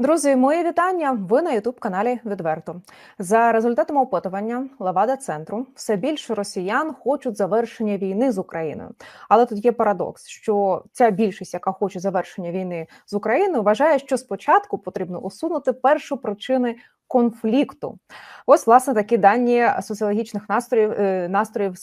Друзі, мої вітання. Ви на Ютуб каналі Відверто. За результатами опитування Левада центру все більше росіян хочуть завершення війни з Україною. Але тут є парадокс, що ця більшість, яка хоче завершення війни з Україною, вважає, що спочатку потрібно усунути першу причини конфлікту. Ось власне такі дані соціологічних настроїв е, настроїв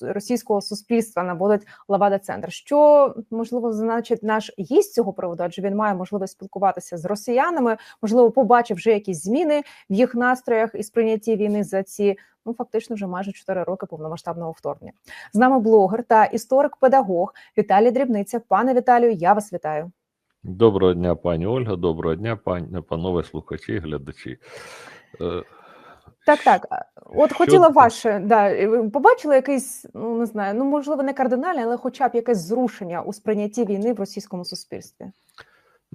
російського суспільства наводить Левада Центр. Що можливо значить наш гість цього приводу, адже він має можливість спілкуватися з росіянами, можливо, побачив вже якісь зміни в їх настроях і сприйнятті війни за ці. Ну, фактично, вже майже 4 роки повномасштабного вторгнення. З нами блогер та історик-педагог Віталій Дрібниця. Пане Віталію, я вас вітаю. Доброго дня, пані Ольга. Доброго дня, пані панове слухачі, глядачі. Е, Так, так. От Що хотіла ти? ваше, да, побачили якийсь, ну не знаю, ну можливо, не кардинальне, але хоча б якесь зрушення у сприйнятті війни в російському суспільстві.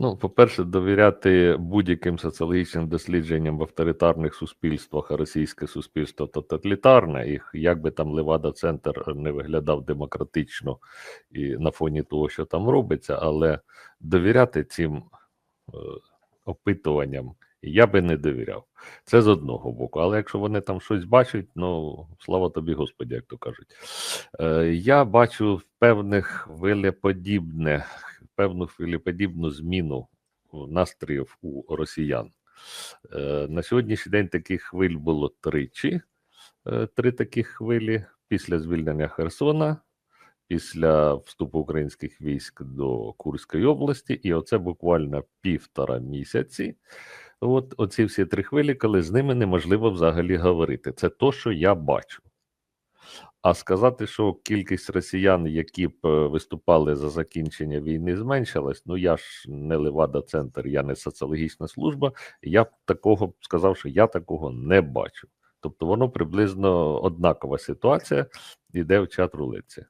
Ну, по-перше, довіряти будь-яким соціологічним дослідженням в авторитарних суспільствах, а російське суспільство тоталітарне, і як би там Левада Центр не виглядав демократично і на фоні того, що там робиться, але довіряти цим е, опитуванням я би не довіряв. Це з одного боку. Але якщо вони там щось бачать, ну слава тобі, Господі, як то кажуть. Е, я бачу в певних хвилеподібне, певну хвилеподібну зміну настроїв у росіян. Е, на сьогоднішній день таких хвиль було тричі. Е, три таких хвилі після звільнення Херсона, після вступу українських військ до Курської області, і оце буквально півтора місяці. От оці всі три хвилі, коли з ними неможливо взагалі говорити. Це то, що я бачу. А сказати, що кількість росіян, які б е, виступали за закінчення війни, зменшилась. Ну я ж не Левада Центр, я не соціологічна служба. Я б такого сказав, що я такого не бачу. Тобто воно приблизно однакова ситуація іде в чат рулиці.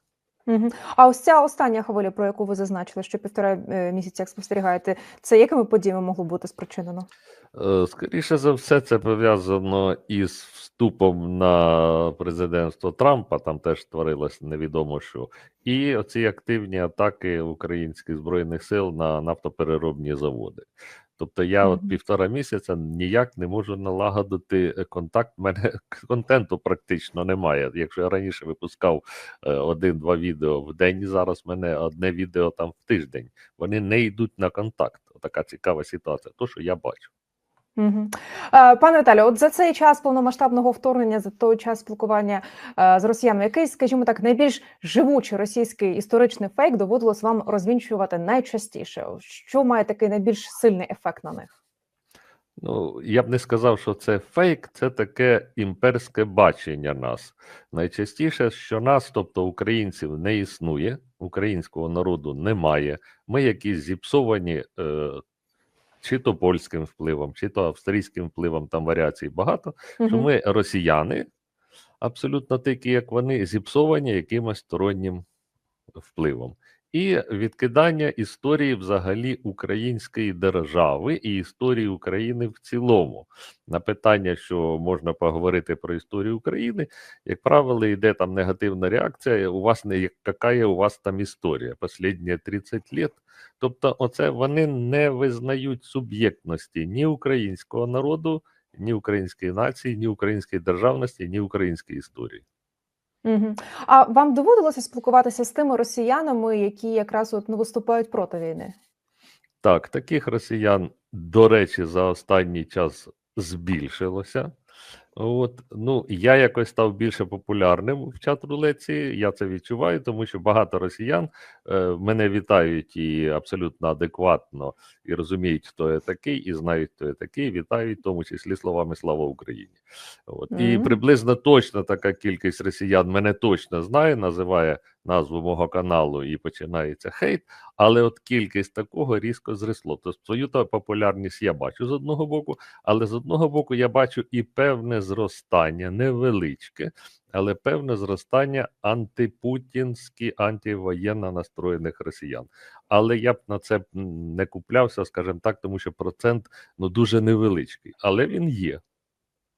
Угу. А ось ця остання хвиля, про яку ви зазначили, що півтора е, місяця спостерігаєте, це якими подіями могло бути спричинено? Е, Скоріше за все, це пов'язано із вступом на президентство Трампа. Там теж творилось невідомо що. І оці активні атаки українських збройних сил на нафтопереробні заводи. Тобто я от півтора місяця ніяк не можу налагодити контакт. У мене контенту практично немає. Якщо я раніше випускав е, один-два відео в день, зараз в мене одне відео там в тиждень. Вони не йдуть на контакт. Така цікава ситуація. То, що я бачу. Угу. Пане Віталію, от за цей час повномасштабного вторгнення, за той час спілкування е, з росіянами, який, скажімо так, найбільш живучий російський історичний фейк доводилось вам розвінчувати найчастіше? Що має такий найбільш сильний ефект на них? Ну, я б не сказав, що це фейк, це таке імперське бачення нас. Найчастіше, що нас, тобто українців, не існує, українського народу немає. Ми якісь зіпсовані е, чи то польським впливом, чи то австрійським впливом, там варіацій багато. Що ми росіяни, абсолютно такі, як вони, зіпсовані якимось стороннім впливом. І відкидання історії взагалі української держави і історії України в цілому. На питання, що можна поговорити про історію України, як правило, йде там негативна реакція. У вас не яка у вас там історія? Останні 30 років. Тобто, оце вони не визнають суб'єктності ні українського народу, ні української нації, ні української державності, ні української історії. Угу. А вам доводилося спілкуватися з тими росіянами, які якраз от не виступають проти війни? Так, таких росіян, до речі, за останній час збільшилося. От, ну, я якось став більше популярним в чат рулеці. Я це відчуваю, тому що багато росіян мене вітають і абсолютно адекватно і розуміють, хто я такий, і знають, хто я такий. Вітають, в тому числі словами Слава Україні. От. І приблизно точно така кількість росіян мене точно знає, називає назву мого каналу і починається хейт. Але от кількість такого різко зросло. Тобто свою та популярність я бачу з одного боку, але з одного боку я бачу і певне зростання, невеличке, але певне зростання антипутінські, антивоєнно настроєних росіян. Але я б на це не куплявся, скажімо так, тому що процент ну дуже невеличкий, але він є.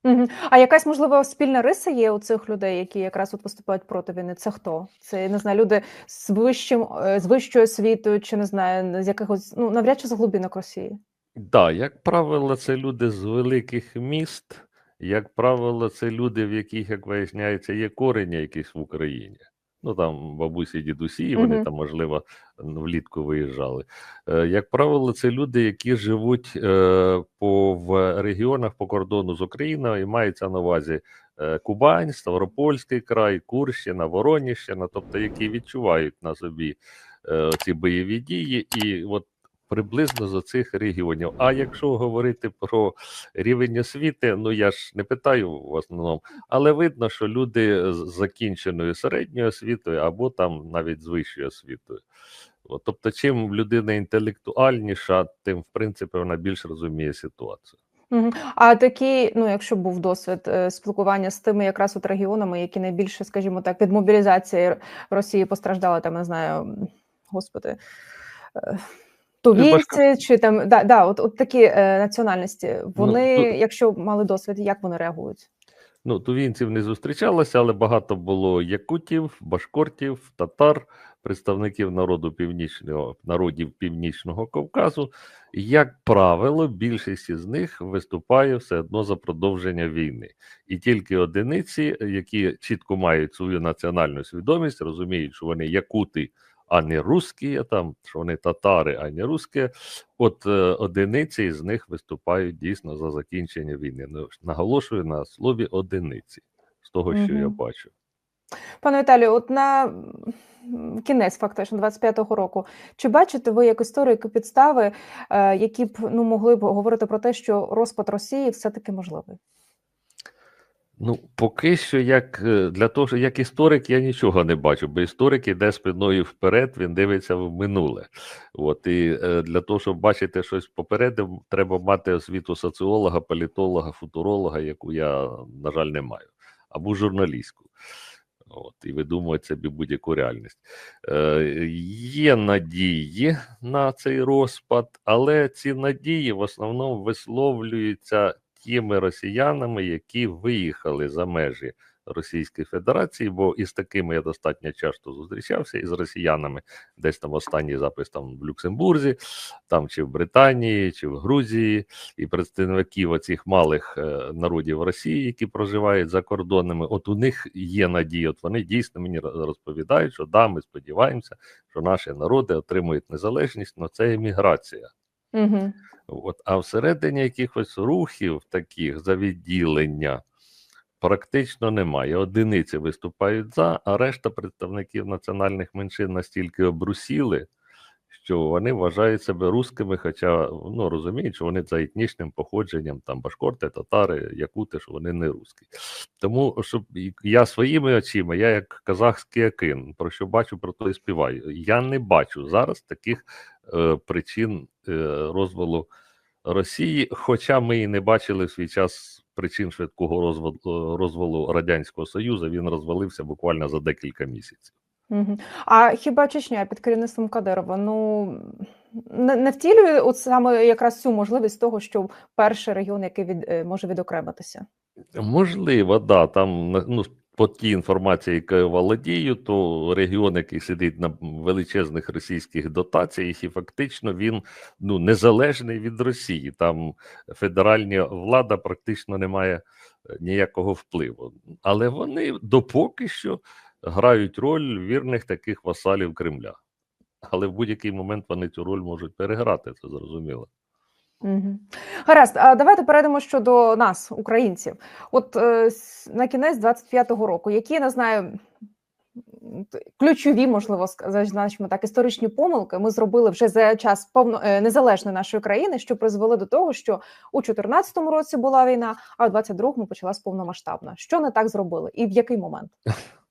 Угу. А якась можливо спільна риса є у цих людей, які якраз от виступають проти війни? Це хто? Це не знаю, люди з вищим е, з вищою освітою, чи не знаю, з якихось ну навряд чи з глибинок Росії. Да, як правило, це люди з великих міст. Як правило, це люди, в яких, як виясняється, є корені якісь в Україні. Ну там бабусі, дідусі, вони Мгм. там, можливо, влітку виїжджали. Е, Як правило, це люди, які живуть е, по в регіонах по кордону з Україною, і мається на увазі е, Кубань, Ставропольський край, Курщина, Вороніщина, тобто які відчувають на собі е, ці бойові дії, і от приблизно з цих регіонів. А якщо говорити про рівень освіти, ну я ж не питаю в основному, але видно, що люди з закінченою середньою освітою або там навіть з вищою освітою. Тобто, чим людина інтелектуальніша, тим в принципі вона більш розуміє ситуацію. А такі, ну якщо був досвід е, спілкування з тими якраз от регіонами, які найбільше, скажімо так, від мобілізації Росії постраждали, там не знаю, господи. Е, чи там да, да, от, от такі е, національності. Вони, тут- якщо мали досвід, як вони реагують? Ну, тувінців не зустрічалося, але багато було якутів, башкортів, татар, представників народу північного народів Північного Кавказу. Як правило, більшість із них виступає все одно за продовження війни, і тільки одиниці, які чітко мають свою національну свідомість, розуміють, що вони якути, а не русські, там що вони татари, а не русські. От е, одиниці з них виступають дійсно за закінчення війни. Ну, наголошую на слові одиниці, з того, що я бачу. Пане Віталію, от на кінець фактично 25-го року, чи бачите ви як історик підстави, е, які б ну могли б говорити про те, що розпад Росії все-таки можливий? Ну, поки що, як е, для того, що як історик, я нічого не бачу, бо історик іде спиною вперед, він дивиться в минуле. От і е, для того, щоб бачити щось попереду, треба мати освіту соціолога, політолога, футуролога, яку я, на жаль, не маю, або журналістську. От, і видумувати собі будь-яку реальність. Е, є надії на цей розпад, але ці надії в основному висловлюються тими росіянами, які виїхали за межі Російської Федерації, бо із такими я достатньо часто зустрічався із росіянами, десь там останній запис там в Люксембурзі, там чи в Британії, чи в Грузії, і представників оцих малих е, народів Росії, які проживають за кордонами. От у них є надія. От вони дійсно мені розповідають, що да, ми сподіваємося, що наші народи отримують незалежність, але це еміграція. Угу. От, а всередині якихось рухів таких за відділення практично немає. Одиниці виступають за, а решта представників національних меншин настільки обрусіли, що вони вважають себе русскими, хоча ну, розуміють, що вони за етнічним походженням, там башкорти, татари, якути, що вони не русські. Тому щоб я своїми очима, я як казахський акин, про що бачу, про то і співаю. Я не бачу зараз таких е, причин е, розвалу Росії, хоча ми і не бачили в свій час причин швидкого розвалу, розвалу Радянського Союзу, він розвалився буквально за декілька місяців. А хіба Чечня під керівництвом Кадирова ну не, не втілює от саме якраз цю можливість того, що перший регіон, який від е, може відокремитися? Можливо, да. Там ну, по тій інформації, якою володію, то регіон, який сидить на величезних російських дотаціях, і фактично він ну, незалежний від Росії. Там федеральна влада практично не має е, ніякого впливу. Але вони допоки що грають роль вірних таких васалів Кремля. Але в будь-який момент вони цю роль можуть переграти, це зрозуміло. Угу. Гаразд, а давайте перейдемо щодо нас, українців. От е, на кінець 25-го року, які я не знаю. Ключові, можливо, зазначимо так, історичні помилки ми зробили вже за час повно е, незалежної нашої країни, що призвели до того, що у 2014 році була війна, а у 22-му почалась повномасштабна. Що не так зробили, і в який момент?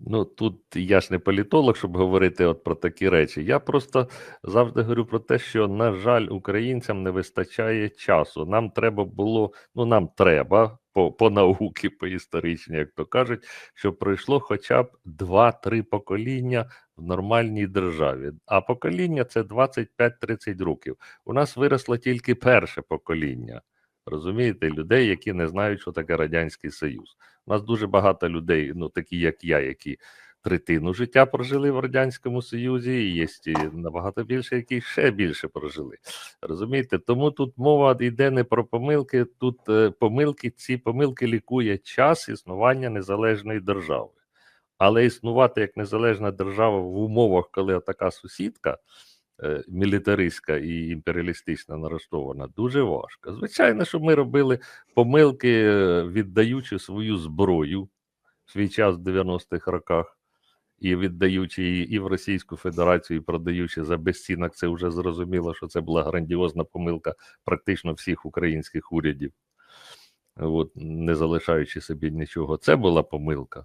Ну тут я ж не політолог, щоб говорити от про такі речі. Я просто завжди говорю про те, що на жаль, українцям не вистачає часу. Нам треба було, ну нам треба по, по науки, по історичній, як то кажуть, щоб пройшло хоча б 2-3 покоління в нормальній державі. А покоління це 25-30 років. У нас виросло тільки перше покоління. Розумієте, людей, які не знають, що таке Радянський Союз. У нас дуже багато людей, ну такі як я, які третину життя прожили в Радянському Союзі, і є набагато більше, які ще більше прожили. Розумієте? Тому тут мова йде не про помилки, тут е, помилки, ці помилки лікує час існування незалежної держави. Але існувати як незалежна держава в умовах, коли така сусідка мілітаристська і імперіалістична налаштована, дуже важко. Звичайно, що ми робили помилки, е, віддаючи свою зброю в свій час в 90-х роках, і віддаючи її і в Російську Федерацію, і продаючи за безцінок, це вже зрозуміло, що це була грандіозна помилка практично всіх українських урядів, от, не залишаючи собі нічого. Це була помилка.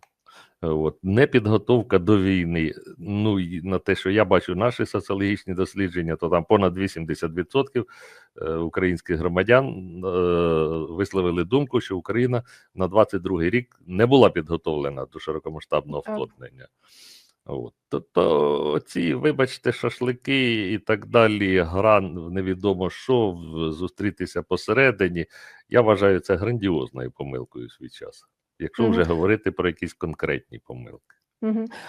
От, непідготовка до війни. Ну і на те, що я бачу наші соціологічні дослідження, то там понад 80% е, українських громадян е, висловили думку, що Україна на 22-й рік не була підготовлена до широкомасштабного вторгнення. От. Тобто ці, вибачте, шашлики і так далі, гра невідомо що, зустрітися посередині, я вважаю це грандіозною помилкою свій час. Якщо вже говорити про якісь конкретні помилки.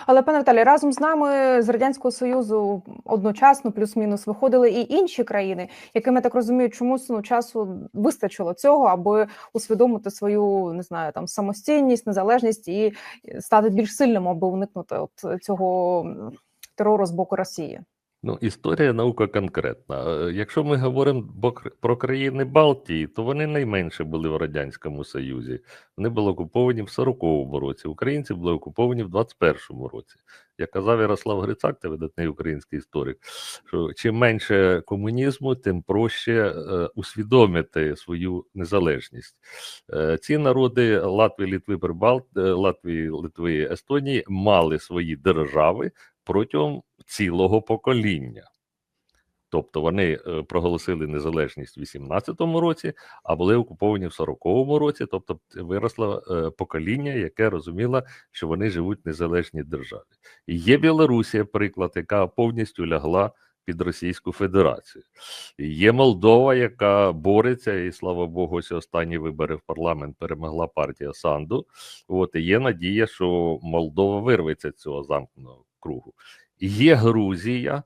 Але пане Віталій, разом з нами з радянського союзу одночасно, плюс-мінус, виходили і інші країни, яким я так розумію, чомусь ну часу вистачило цього, аби усвідомити свою не знаю там самостійність, незалежність і стати більш сильним, аби уникнути от цього терору з боку Росії. Ну, історія наука конкретна. Е, Якщо ми говоримо про країни Балтії, то вони найменше були в Радянському Союзі. Вони були окуповані в 40-му році. Українці були окуповані в 21-му році. Як казав Ярослав Грицак, це видатний український історик, що чим менше комунізму, тим проще е, усвідомити свою незалежність. Е, ці народи Латвії, Литви, Прибалт, Латвії, Литви, Естонії мали свої держави протягом цілого покоління. Тобто вони е, проголосили незалежність в 18-му році, а були окуповані в 40-му році. Тобто виросло е, покоління, яке розуміло, що вони живуть в незалежній державі. І є Білорусія, приклад, яка повністю лягла під Російську Федерацію. І є Молдова, яка бореться, і слава Богу, ось останні вибори в парламент перемогла партія Санду. От і є надія, що Молдова вирветься з цього замкненого кругу. Є Грузія,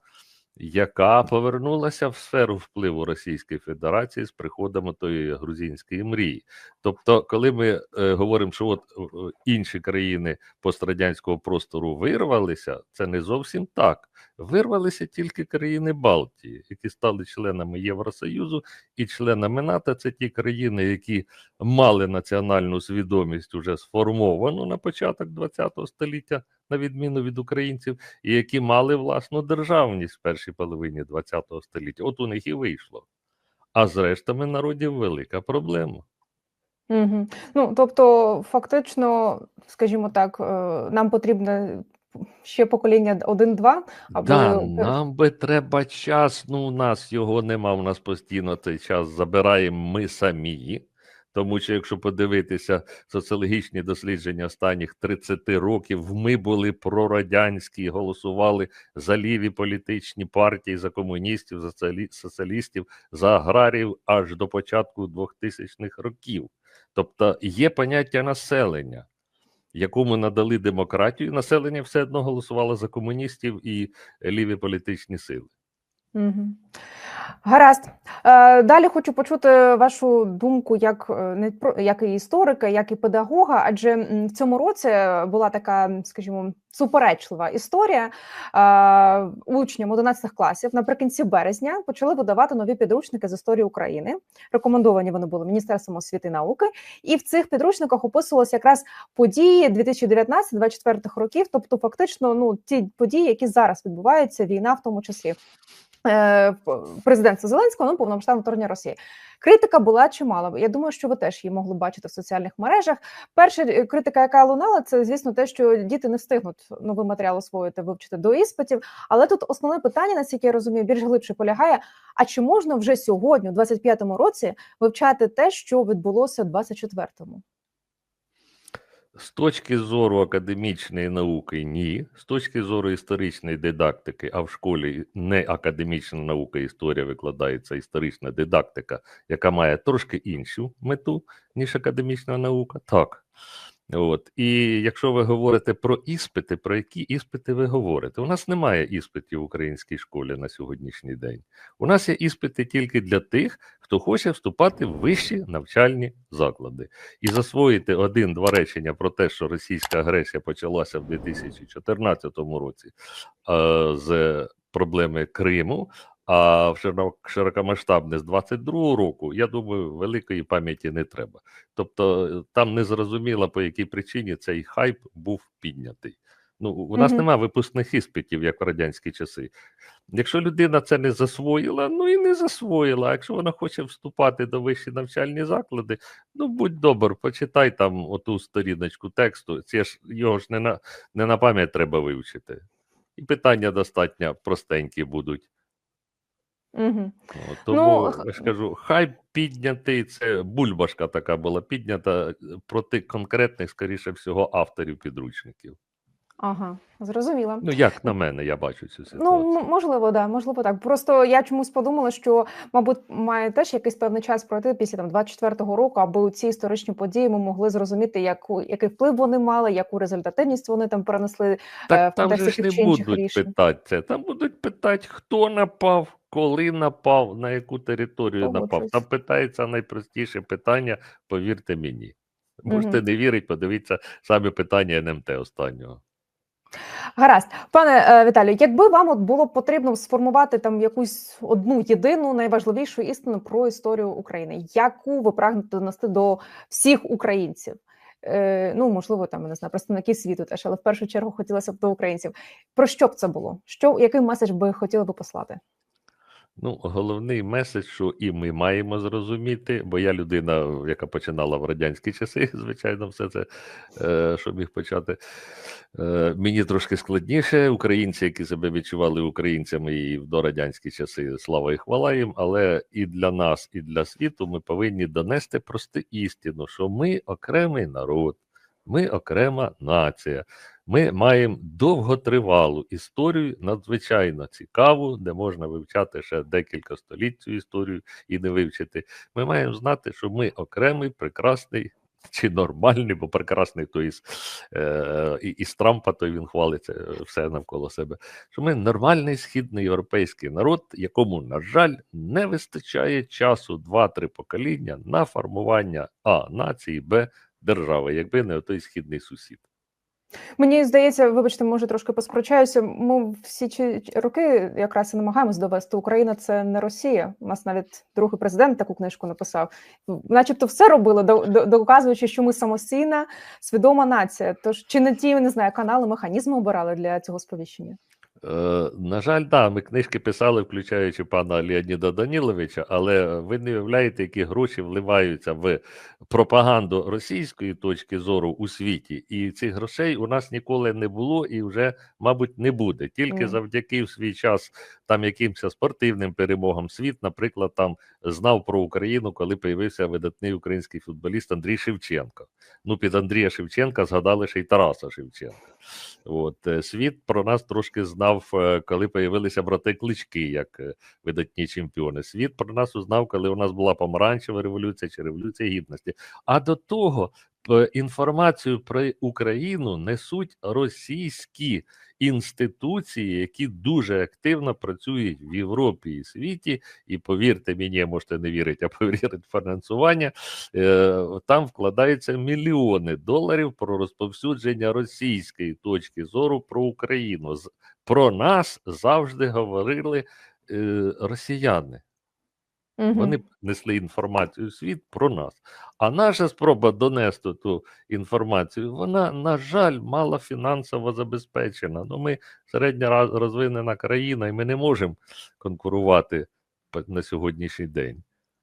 яка повернулася в сферу впливу Російської Федерації з приходом тої грузинської мрії. Тобто, коли ми е, говоримо, що от е, інші країни пострадянського простору вирвалися, це не зовсім так. Вирвалися тільки країни Балтії, які стали членами Євросоюзу і членами НАТО. Це ті країни, які мали національну свідомість уже сформовану на початок ХХ століття, на відміну від українців, і які мали власну державність в першій половині ХХ століття. От у них і вийшло. А з рештами народів велика проблема. Угу. Ну тобто, фактично, скажімо так, е, нам потрібне ще покоління один-два, аби Да, нам би треба час. Ну, у нас його нема. У нас постійно цей час забираємо ми самі. Тому що, якщо подивитися соціологічні дослідження останніх 30 років, ми були прорадянські, голосували за ліві політичні партії, за комуністів, за соціалі- соціалістів, за аграрів аж до початку 2000-х років. Тобто є поняття населення, якому надали демократію, населення все одно голосувало за комуністів і ліві політичні сили. Гаразд. Е, Далі хочу почути вашу думку як е, не як і історика, як і педагога. Адже в цьому році була така, скажімо, суперечлива історія. Е, Учням 11 класів наприкінці березня почали видавати нові підручники з історії України. Рекомендовані вони були Міністерством освіти і науки, і в цих підручниках описувалися якраз події 2019-2024 років, тобто фактично, ну ті події, які зараз відбуваються, війна в тому числі. Е, президентства Зеленського ну, повномасштабне вторгнення Росії. Критика була чимала. Я думаю, що ви теж її могли бачити в соціальних мережах. Перша е, критика, яка лунала, це звісно те, що діти не встигнуть новий матеріал освоїти, вивчити до іспитів. Але тут основне питання, наскільки я розумію, більш глибше полягає: а чи можна вже сьогодні, у 25-му році, вивчати те, що відбулося в 24-му? З точки зору академічної науки, ні. З точки зору історичної дидактики, а в школі не академічна наука, історія викладається історична дидактика, яка має трошки іншу мету, ніж академічна наука. Так. От. І якщо ви говорите про іспити, про які іспити ви говорите? У нас немає іспитів в українській школі на сьогоднішній день. У нас є іспити тільки для тих, хто хоче вступати в вищі навчальні заклади. І засвоїти один-два речення про те, що російська агресія почалася в 2014 році е, з проблеми Криму. А в широ- широкомасштабне з 22-го року, я думаю, великої пам'яті не треба. Тобто е, там не зрозуміло, по якій причині цей хайп був піднятий. Ну, у нас Мгм. немає випускних іспитів, як в радянські часи. Якщо людина це не засвоїла, ну і не засвоїла. А якщо вона хоче вступати до вищі навчальні заклади, ну будь добр, почитай там оту сторіночку тексту. Це ж його ж не на, не на пам'ять треба вивчити. І питання достатньо простенькі будуть. Угу. От, тому ну, я ж кажу, хай піднятий, це бульбашка така була піднята е, проти конкретних, скоріше всього, авторів підручників. Ага, зрозуміла. Ну, як на мене, я бачу цю Ну, ситуацію. м- можливо, да, можливо, так. Просто я чомусь подумала, що, мабуть, має теж якийсь певний час пройти після там 24-го року, аби ці історичні події ми могли зрозуміти, яку який вплив вони мали, яку результативність вони там перенесли. е, Так в там же ж не будуть рішень. питати це. Там будуть питати, хто напав, коли напав, на яку територію напав. Погоджуюсь. Там питається найпростіше питання, повірте мені. Можете Мгм. не вірити, подивіться саме питання НМТ останнього. Гаразд, пане е, Віталію, якби вам от було потрібно сформувати там якусь одну єдину найважливішу істину про історію України, яку ви прагнете донести до всіх українців? Е, ну, можливо, там не знаю, представників світу теж, але в першу чергу хотілося б до українців. Про що б це було? Що який меседж би хотіли би послати? Ну, головний меседж, що і ми маємо зрозуміти, бо я людина, яка починала в радянські часи, звичайно, все це, е, щоб їх почати. Е, мені трошки складніше. Українці, які себе відчували українцями і в дорадянські часи, слава і хвала їм, але і для нас, і для світу ми повинні донести просту істину, що ми окремий народ, ми окрема нація. Ми маємо довготривалу історію, надзвичайно цікаву, де можна вивчати ще декілька століть цю історію і не вивчити. Ми маємо знати, що ми окремий, прекрасний чи нормальний, бо прекрасний то із, е, із Трампа, то він хвалиться е, все навколо себе. Що ми нормальний східний європейський народ, якому, на жаль, не вистачає часу два-три покоління на формування А нації, Б держави, якби не той східний сусід. Мені здається, вибачте, може трошки посперечаюся. Ми всі ці роки якраз і намагаємось довести Україна це не Росія. У нас навіть другий президент таку книжку написав. Начебто, все робили, до- до- доказуючи, що ми самостійна, свідома нація. Тож чи не ті не знаю, канали, механізми обирали для цього сповіщення? Е, на жаль, да, ми книжки писали, включаючи пана Леоніда Даніловича, але ви не уявляєте, які гроші вливаються в пропаганду російської точки зору у світі, і цих грошей у нас ніколи не було і вже, мабуть, не буде. Тільки завдяки в свій час там якимось спортивним перемогам світ, наприклад, там знав про Україну, коли появився видатний український футболіст Андрій Шевченко. Ну, під Андрія Шевченка згадали ще й Тараса Шевченка. От е, світ про нас трошки знав, е, коли появилися брати клички, як е, видатні чемпіони. Світ про нас узнав, коли у нас була помаранчева революція чи революція гідності. А до того інформацію про Україну несуть російські інституції, які дуже активно працюють в Європі і світі. І повірте мені, можете не вірити, а повірити фінансування. е, Там вкладаються мільйони доларів про розповсюдження російської точки зору про Україну. Про нас завжди говорили е, росіяни. Мгм. Вони несли інформацію у світ про нас. А наша спроба донести ту інформацію, вона, на жаль, мало фінансово забезпечена. Ну, ми середня розвинена країна, і ми не можемо конкурувати на сьогоднішній день.